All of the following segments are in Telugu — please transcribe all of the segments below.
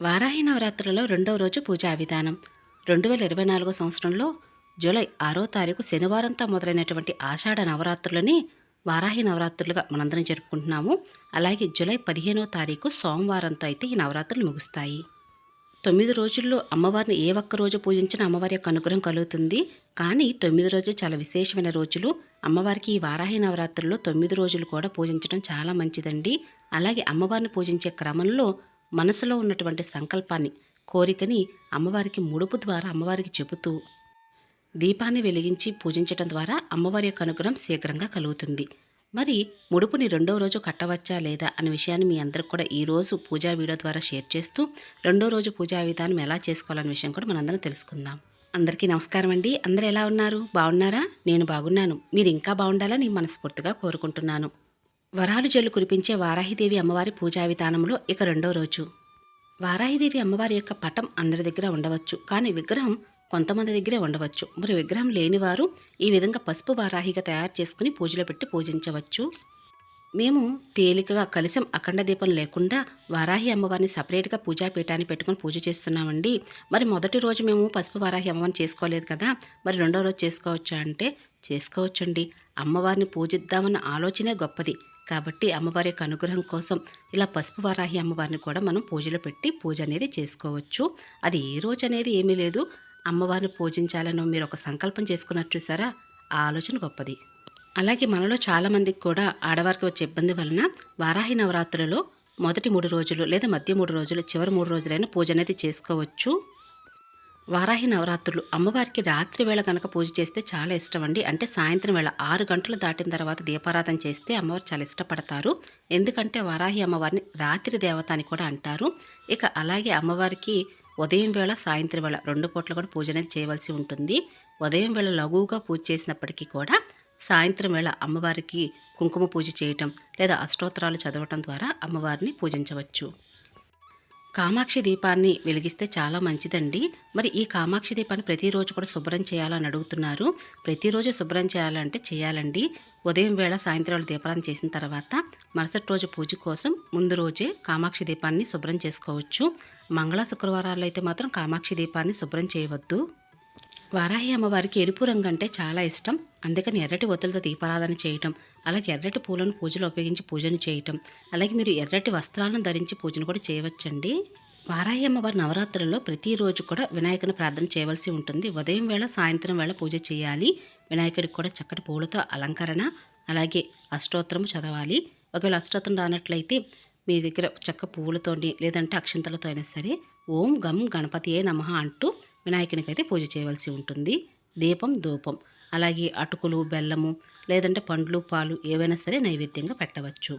వారాహి నవరాత్రులలో రెండవ రోజు పూజా విధానం. రెండు వేల ఇరవై నాలుగో సంవత్సరంలో జూలై ఆరో తారీఖు శనివారంతో మొదలైనటువంటి ఆషాఢ నవరాత్రులని వారాహి నవరాత్రులుగా మనందరం జరుపుకుంటున్నాము. అలాగే జూలై పదిహేనో తారీఖు సోమవారంతో అయితే ఈ నవరాత్రులు ముగుస్తాయి. తొమ్మిది రోజుల్లో అమ్మవారిని ఏ ఒక్క రోజు పూజించినా అమ్మవారి యొక్క అనుగ్రహం కలుగుతుంది. కానీ తొమ్మిది రోజులు చాలా విశేషమైన రోజులు. అమ్మవారికి ఈ వారాహి నవరాత్రుల్లో తొమ్మిది రోజులు కూడా పూజించడం చాలా మంచిదండి. అలాగే అమ్మవారిని పూజించే క్రమంలో మనసులో ఉన్నటువంటి సంకల్పాన్ని కోరికని అమ్మవారికి ముడుపు ద్వారా అమ్మవారికి చెబుతూ దీపాన్ని వెలిగించి పూజించటం ద్వారా అమ్మవారి యొక్క అనుగ్రహం శీఘ్రంగా కలుగుతుంది. మరి ముడుపుని రెండో రోజు కట్టవచ్చా లేదా అనే విషయాన్ని మీ అందరికి కూడా ఈ రోజు పూజా వీడియో ద్వారా షేర్ చేస్తూ రెండో రోజు పూజా విధానం ఎలా చేసుకోవాలనే విషయం కూడా మనందరం తెలుసుకుందాం. అందరికీ నమస్కారం అండి. అందరూ ఎలా ఉన్నారు? బాగున్నారా? నేను బాగున్నాను. మీరు ఇంకా బాగుండాలని మనస్ఫూర్తిగా కోరుకుంటున్నాను. వరాలు జల్లు కురిపించే వారాహిదేవి అమ్మవారి పూజా విధానంలో ఇక రెండో రోజు. వారాహిదేవి అమ్మవారి యొక్క పటం అందరి దగ్గర ఉండవచ్చు. కానీ విగ్రహం కొంతమంది దగ్గరే ఉండవచ్చు. మరి విగ్రహం లేనివారు ఈ విధంగా పసుపు వారాహిగా తయారు చేసుకుని పూజలో పెట్టి పూజించవచ్చు. మేము తేలికగా కలిసం అఖండ దీపం లేకుండా వారాహి అమ్మవారిని సపరేట్గా పూజా పీఠాన్ని పెట్టుకొని పూజ చేస్తున్నామండి. మరి మొదటి రోజు మేము పసుపు వారాహి అమ్మవారిని చేసుకోలేదు కదా. మరి రెండో రోజు చేసుకోవచ్చా అంటే చేసుకోవచ్చండి. అమ్మవారిని పూజిద్దామన్న ఆలోచనే గొప్పది. కాబట్టి అమ్మవారి యొక్క అనుగ్రహం కోసం ఇలా పసుపు వారాహి అమ్మవారిని కూడా మనం పూజలో పెట్టి పూజ అనేది చేసుకోవచ్చు. అది ఏ రోజు అనేది ఏమీ లేదు. అమ్మవారిని పూజించాలని మీరు ఒక సంకల్పం చేసుకున్నట్టు చూసారా? ఆ ఆలోచన గొప్పది. అలాగే మనలో చాలామందికి కూడా ఆడవారికి వచ్చే ఇబ్బంది వలన వారాహి నవరాత్రులలో మొదటి మూడు రోజులు లేదా మధ్య మూడు రోజులు చివరి మూడు రోజులైనా పూజ అనేది చేసుకోవచ్చు. వారాహి నవరాత్రులు అమ్మవారికి రాత్రి వేళ కనుక పూజ చేస్తే చాలా ఇష్టం అండి. అంటే సాయంత్రం వేళ ఆరు గంటలు దాటిన తర్వాత దీపారాధన చేస్తే అమ్మవారు చాలా ఇష్టపడతారు. ఎందుకంటే వారాహి అమ్మవారిని రాత్రి దేవత అని కూడా అంటారు. ఇక అలాగే అమ్మవారికి ఉదయం వేళ సాయంత్రం వేళ రెండు పూట్ల కూడా పూజ అనేది చేయవలసి ఉంటుంది. ఉదయం వేళ లఘువుగా పూజ చేసినప్పటికీ కూడా సాయంత్రం వేళ అమ్మవారికి కుంకుమ పూజ చేయటం లేదా అష్టోత్తరాలు చదవటం ద్వారా అమ్మవారిని పూజించవచ్చు. కామాక్షి దీపాన్ని వెలిగిస్తే చాలా మంచిదండి. మరి ఈ కామాక్షి దీపాన్ని ప్రతిరోజు కూడా శుభ్రం చేయాలని అడుగుతున్నారు. ప్రతిరోజు శుభ్రం చేయాలంటే చేయాలండి. ఉదయం వేళ సాయంత్రం దీపాలను చేసిన తర్వాత మరుసటి రోజు పూజ కోసం ముందు రోజే కామాక్షి దీపాన్ని శుభ్రం చేసుకోవచ్చు. మంగళ శుక్రవారాల్లో అయితే మాత్రం కామాక్షి దీపాన్ని శుభ్రం చేయవద్దు. వారాహి అమ్మవారికి ఎరుపు రంగు అంటే చాలా ఇష్టం. అందుకని ఎర్రటి ఒత్తులతో దీపారాధన చేయటం అలాగే ఎర్రటి పూలను పూజలో ఉపయోగించి పూజను చేయటం. అలాగే మీరు ఎర్రటి వస్త్రాలను ధరించి పూజను కూడా చేయవచ్చండి. వారాయమ్మ అమ్మవారి నవరాత్రుల్లో ప్రతిరోజు కూడా వినాయకుని ప్రార్థన చేయవలసి ఉంటుంది. ఉదయం వేళ సాయంత్రం వేళ పూజ చేయాలి. వినాయకుడికి కూడా చక్కటి పూలతో అలంకరణ అలాగే అష్టోత్తరము చదవాలి. ఒకవేళ అష్టోత్తరం రానట్లయితే మీ దగ్గర చక్క పువ్వులతోని లేదంటే అక్షంతలతో అయినా సరే ఓం గం గణపతియే నమః అంటూ వినాయకునికి అయితే పూజ చేయవలసి ఉంటుంది. దీపం ధూపం. అలాగే అటుకులు బెల్లము లేదంటే పండ్లు పాలు ఏవైనా సరే నైవేద్యంగా పెట్టవచ్చు.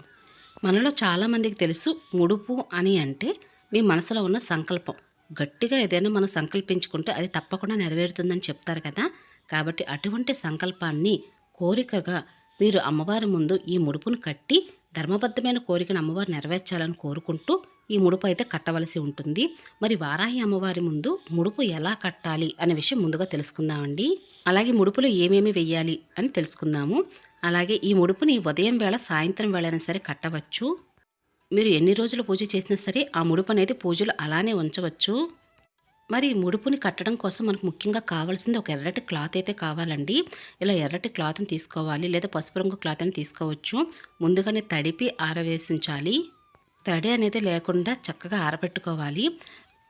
మనలో చాలామందికి తెలుసు ముడుపు అని అంటే మీ మనసులో ఉన్న సంకల్పం. గట్టిగా ఏదైనా మనం సంకల్పించుకుంటే అది తప్పకుండా నెరవేరుతుందని చెప్తారు కదా. కాబట్టి అటువంటి సంకల్పాన్ని కోరికగా మీరు అమ్మవారి ముందు ఈ ముడుపును కట్టి ధర్మబద్ధమైన కోరికను అమ్మవారు నెరవేర్చాలని కోరుకుంటూ ఈ ముడుపు అయితే కట్టవలసి ఉంటుంది. మరి వారాహి అమ్మవారి ముందు ముడుపు ఎలా కట్టాలి అనే విషయం ముందుగా తెలుసుకుందామండి. అలాగే ముడుపులో ఏమేమి వెయ్యాలి అని తెలుసుకుందాము. అలాగే ఈ ముడుపుని ఉదయం వేళ సాయంత్రం వేళైనా సరే కట్టవచ్చు. మీరు ఎన్ని రోజులు పూజ చేసినా సరే ఆ ముడుపు అనేది పూజలు అలానే ఉంచవచ్చు. మరి ఈ ముడుపుని కట్టడం కోసం మనకు ముఖ్యంగా కావాల్సింది ఒక ఎర్రటి క్లాత్ అయితే కావాలండి. ఇలా ఎర్రటి క్లాత్ని తీసుకోవాలి లేదా పసుపు రంగు క్లాత్ అని తీసుకోవచ్చు. ముందుగానే తడిపి ఆరవేసించాలి. తడి అనేది లేకుండా చక్కగా ఆరబెట్టుకోవాలి.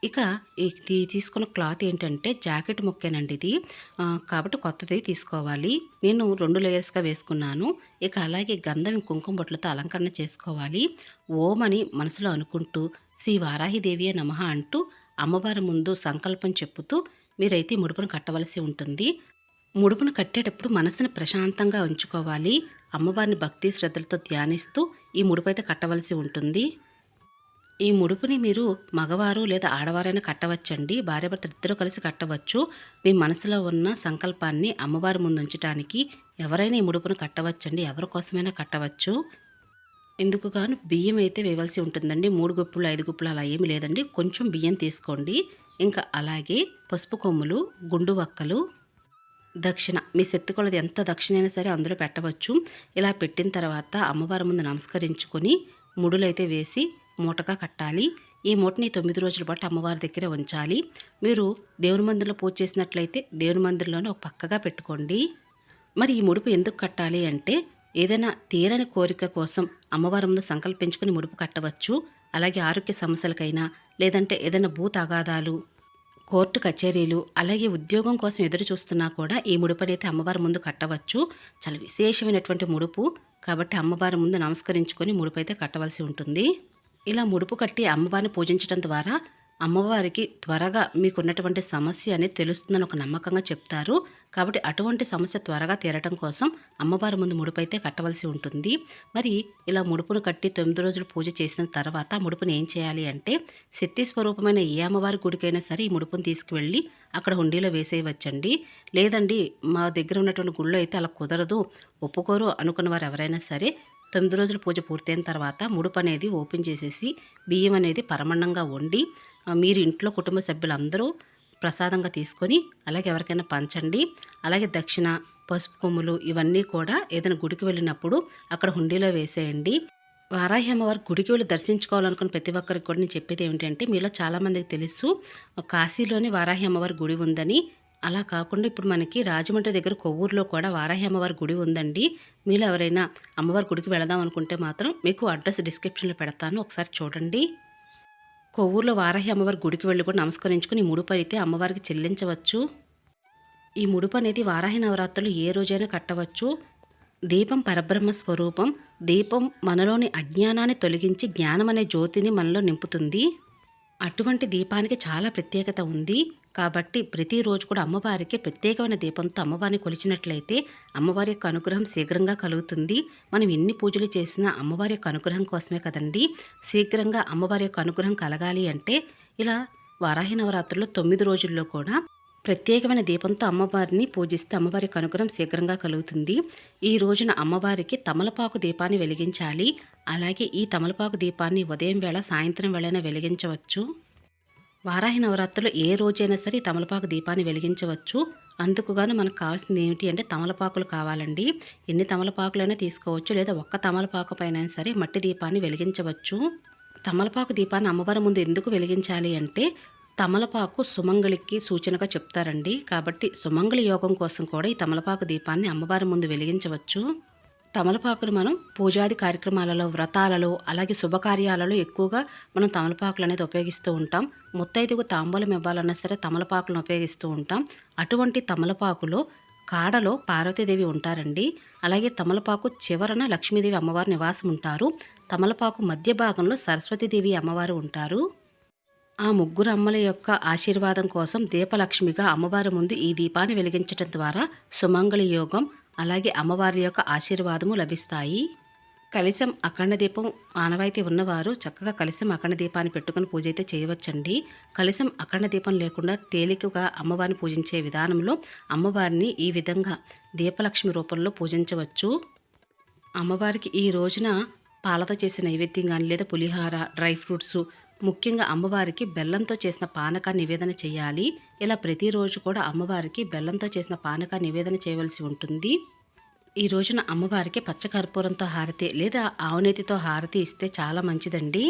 ఇక ఇది తీసుకున్న క్లాత్ ఏంటంటే జాకెట్ ముక్కేనండి ఇది. కాబట్టి కొత్తది తీసుకోవాలి. నేను రెండు లేయర్స్గా వేసుకున్నాను. ఇక అలాగే గంధం కుంకుమ బొట్లతో అలంకరణ చేసుకోవాలి. ఓం అని మనసులో అనుకుంటూ శ్రీ వారాహిదేవియే నమః అంటూ అమ్మవారి ముందు సంకల్పం చెప్పుతూ మీరైతే ఈ ముడుపును కట్టవలసి ఉంటుంది. ముడుపును కట్టేటప్పుడు మనసును ప్రశాంతంగా ఉంచుకోవాలి. అమ్మవారిని భక్తి శ్రద్ధలతో ధ్యానిస్తూ ఈ ముడుపు అయితే కట్టవలసి ఉంటుంది. ఈ ముడుపుని మీరు మగవారు లేదా ఆడవారైనా కట్టవచ్చండి. భార్యాభర్త ఇద్దరు కలిసి కట్టవచ్చు. మీ మనసులో ఉన్న సంకల్పాన్ని అమ్మవారి ముందు ఉంచడానికి ఎవరైనా ఈ ముడుపును కట్టవచ్చండి. ఎవరి కోసమైనా కట్టవచ్చు. ఇందుకు గాను బియ్యం అయితే వేయవలసి ఉంటుందండి. మూడు గుప్పులు ఐదు గుప్పులు అలా ఏమి లేదండి. కొంచెం బియ్యం తీసుకోండి. ఇంకా అలాగే పసుపు కొమ్ములు గుండు వక్కలు దక్షిణ. మీ శక్తికొలది ఎంత దక్షిణ అయినా సరే అందులో పెట్టవచ్చు. ఇలా పెట్టిన తర్వాత అమ్మవారి ముందు నమస్కరించుకొని ముడులైతే వేసి మూటగా కట్టాలి. ఈ మూటని తొమ్మిది రోజుల పాటు అమ్మవారి దగ్గర ఉంచాలి. మీరు దేవుని మందిరంలో పూజ చేసినట్లయితే దేవుని మందిరంలోనే ఒక పక్కగా పెట్టుకోండి. మరి ఈ ముడుపు ఎందుకు కట్టాలి అంటే ఏదైనా తీరని కోరిక కోసం అమ్మవారి ముందు సంకల్పించుకుని ముడుపు కట్టవచ్చు. అలాగే ఆరోగ్య సమస్యలకైనా లేదంటే ఏదైనా భూ తగాదాలు కోర్టు కచేరీలు అలాగే ఉద్యోగం కోసం ఎదురు చూస్తున్నా కూడా ఈ ముడుపు అనేది అమ్మవారి ముందు కట్టవచ్చు. చాలా విశేషమైనటువంటి ముడుపు కాబట్టి అమ్మవారి ముందు నమస్కరించుకొని ముడుపు అయితే కట్టవలసి ఉంటుంది. ఇలా ముడుపు కట్టి అమ్మవారిని పూజించడం ద్వారా అమ్మవారికి త్వరగా మీకున్నటువంటి సమస్య అనేది తెలుస్తుందని ఒక నమ్మకంగా చెప్తారు. కాబట్టి అటువంటి సమస్య త్వరగా తీరటం కోసం అమ్మవారి ముందు ముడుపు అయితే కట్టవలసి ఉంటుంది. మరి ఇలా ముడుపును కట్టి తొమ్మిది రోజులు పూజ చేసిన తర్వాత ముడుపుని ఏం చేయాలి అంటే శక్తి స్వరూపమైన ఏ అమ్మవారి గుడికైనా సరే ఈ ముడుపును తీసుకువెళ్ళి అక్కడ హుండీలో వేసేయవచ్చండి. లేదండి మా దగ్గర ఉన్నటువంటి గుళ్ళో అయితే అలా కుదరదు. ఒప్పుకోరు అనుకున్న వారు ఎవరైనా సరే తొమ్మిది రోజుల పూజ పూర్తయిన తర్వాత ముడుపు అనేది ఓపెన్ చేసేసి బియ్యం అనేది పరమన్నంగా వండి మీరు ఇంట్లో కుటుంబ సభ్యులందరూ ప్రసాదంగా తీసుకొని అలాగే ఎవరికైనా పంచండి. అలాగే దక్షిణ పసుపు కొమ్ములు ఇవన్నీ కూడా ఏదైనా గుడికి వెళ్ళినప్పుడు అక్కడ హుండీలో వేసేయండి. వారాహి అమ్మవారి గుడికి వెళ్ళి దర్శించుకోవాలనుకున్న ప్రతి ఒక్కరికి కూడా నేను చెప్పేది ఏమిటంటే మీలో చాలామందికి తెలుసు కాశీలోని వారాహి అమ్మవారి గుడి ఉందని అలా కాకుండా ఇప్పుడు మనకి రాజమండ్రి దగ్గర కొవ్వూరులో కూడా వారాహి అమ్మవారి గుడి ఉందండి. మీలో ఎవరైనా అమ్మవారి గుడికి వెళదాం అనుకుంటే మాత్రం మీకు అడ్రస్ డిస్క్రిప్షన్లో పెడతాను. ఒకసారి చూడండి. కొవ్వూరులో వారాహి అమ్మవారి గుడికి వెళ్ళి కూడా నమస్కరించుకుని ముడుపు అయితే అమ్మవారికి చెల్లించవచ్చు. ఈ ముడుపు అనేది వారాహి నవరాత్రులు ఏ రోజైనా కట్టవచ్చు. దీపం పరబ్రహ్మ స్వరూపం దీపం మనలోని అజ్ఞానాన్ని తొలగించి జ్ఞానం అనే జ్యోతిని మనలో నింపుతుంది. అటువంటి దీపానికి చాలా ప్రత్యేకత ఉంది. కాబట్టి ప్రతిరోజు కూడా అమ్మవారికి ప్రత్యేకమైన దీపంతో అమ్మవారిని కొలిచినట్లయితే అమ్మవారి యొక్క అనుగ్రహం శీఘ్రంగా కలుగుతుంది. మనం ఎన్ని పూజలు చేసినా అమ్మవారి యొక్క అనుగ్రహం కోసమే కదండి. శీఘ్రంగా అమ్మవారి యొక్క అనుగ్రహం కలగాలి అంటే ఇలా వారాహి నవరాత్రుల్లో తొమ్మిది రోజుల్లో కూడా ప్రత్యేకమైన దీపంతో అమ్మవారిని పూజిస్తే అమ్మవారికి అనుగ్రహం శీఘ్రంగా కలుగుతుంది. ఈ రోజున అమ్మవారికి తమలపాకు దీపాన్ని వెలిగించాలి. అలాగే ఈ తమలపాకు దీపాన్ని ఉదయం వేళ సాయంత్రం వేళైనా వెలిగించవచ్చు. వారాహి నవరాత్రులు ఏ రోజైనా సరే ఈ తమలపాకు దీపాన్ని వెలిగించవచ్చు. అందుకుగాను మనకు కావాల్సింది ఏమిటి అంటే తమలపాకులు కావాలండి. ఎన్ని తమలపాకులైనా తీసుకోవచ్చు లేదా ఒక్క తమలపాకు పైన సరే మట్టి దీపాన్ని వెలిగించవచ్చు. తమలపాకు దీపాన్ని అమ్మవారి ముందు ఎందుకు వెలిగించాలి అంటే తమలపాకు సుమంగళికి సూచనగా చెప్తారండి. కాబట్టి సుమంగళి యోగం కోసం కూడా ఈ తమలపాకు దీపాన్ని అమ్మవారి ముందు వెలిగించవచ్చు. తమలపాకులు మనం పూజాది కార్యక్రమాలలో వ్రతాలలో అలాగే శుభకార్యాలలో ఎక్కువగా మనం తమలపాకులు అనేది ఉపయోగిస్తూ ఉంటాం. ముత్తైదుగు తాంబూలం ఇవ్వాలన్నా సరే తమలపాకులను ఉపయోగిస్తూ ఉంటాం. అటువంటి తమలపాకులో కాడలో పార్వతీదేవి ఉంటారండి. అలాగే తమలపాకు చివరన లక్ష్మీదేవి అమ్మవారి నివాసం ఉంటారు. తమలపాకు మధ్య భాగంలో సరస్వతీదేవి అమ్మవారు ఉంటారు. ఆ ముగ్గురు అమ్మల యొక్క ఆశీర్వాదం కోసం దీపలక్ష్మిగా అమ్మవారి ముందు ఈ దీపాన్ని వెలిగించడం ద్వారా సుమంగళ యోగం అలాగే అమ్మవారి యొక్క ఆశీర్వాదము లభిస్తాయి. కలిసం అఖండ దీపం ఆనవాయితీ ఉన్నవారు చక్కగా కలిసం అఖండ దీపాన్ని పెట్టుకుని పూజ అయితే చేయవచ్చండి. కలిసం అఖండ దీపం లేకుండా తేలికగా అమ్మవారిని పూజించే విధానంలో అమ్మవారిని ఈ విధంగా దీపలక్ష్మి రూపంలో పూజించవచ్చు. అమ్మవారికి ఈ రోజున పాలతో చేసిన నైవేద్యం కానీ లేదా పులిహార డ్రై ఫ్రూట్స్ ముఖ్యంగా అమ్మవారికి బెల్లంతో చేసిన పానక నివేదన చేయాలి. ఇలా ప్రతిరోజు కూడా అమ్మవారికి బెల్లంతో చేసిన పానక నివేదన చేయవలసి ఉంటుంది. ఈ రోజున అమ్మవారికి పచ్చకర్పూరంతో హారతి లేదా ఆవునేతితో హారతి ఇస్తే చాలా మంచిదండి.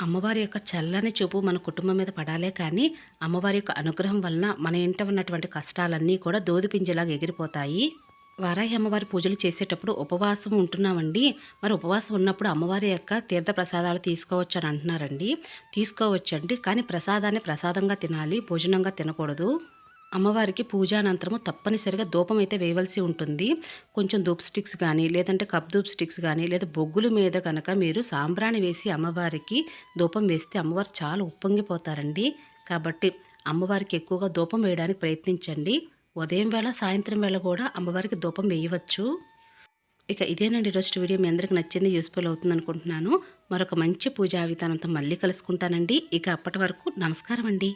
అమ్మవారి యొక్క చల్లని చూపు మన కుటుంబం మీద పడాలే కానీ అమ్మవారి యొక్క అనుగ్రహం వలన మన ఇంట ఉన్నటువంటి కష్టాలన్నీ కూడా దోదిపింజలాగా ఎగిరిపోతాయి. వారాహి అమ్మవారి పూజలు చేసేటప్పుడు ఉపవాసం ఉంటున్నామండి. మరి ఉపవాసం ఉన్నప్పుడు అమ్మవారి యొక్క తీర్థ ప్రసాదాలు తీసుకోవచ్చు అని అంటున్నారండి. తీసుకోవచ్చండి. కానీ ప్రసాదాన్ని ప్రసాదంగా తినాలి భోజనంగా తినకూడదు. అమ్మవారికి పూజానంతరము తప్పనిసరిగా ధూపం అయితే వేయవలసి ఉంటుంది. కొంచెం ధూప్ స్టిక్స్ కానీ లేదంటే కప్ ధూప్ స్టిక్స్ కానీ లేదా బొగ్గుల మీద కనుక మీరు సాంబ్రాణి వేసి అమ్మవారికి ధూపం వేస్తే అమ్మవారు చాలా ఉప్పొంగిపోతారండి. కాబట్టి అమ్మవారికి ఎక్కువగా ధూపం వేయడానికి ప్రయత్నించండి. ఉదయం వేళ సాయంత్రం వేళ కూడా అమ్మవారికి ధూపం వేయవచ్చు. ఇక ఇదేనండి ఈరోజు వీడియో. మీ అందరికి నచ్చింది యూస్ఫుల్ అవుతుంది అనుకుంటున్నాను. మరొక మంచి పూజా విధానంతో మళ్ళీ కలుసుకుంటానండి. ఇక అప్పటి వరకు నమస్కారం అండి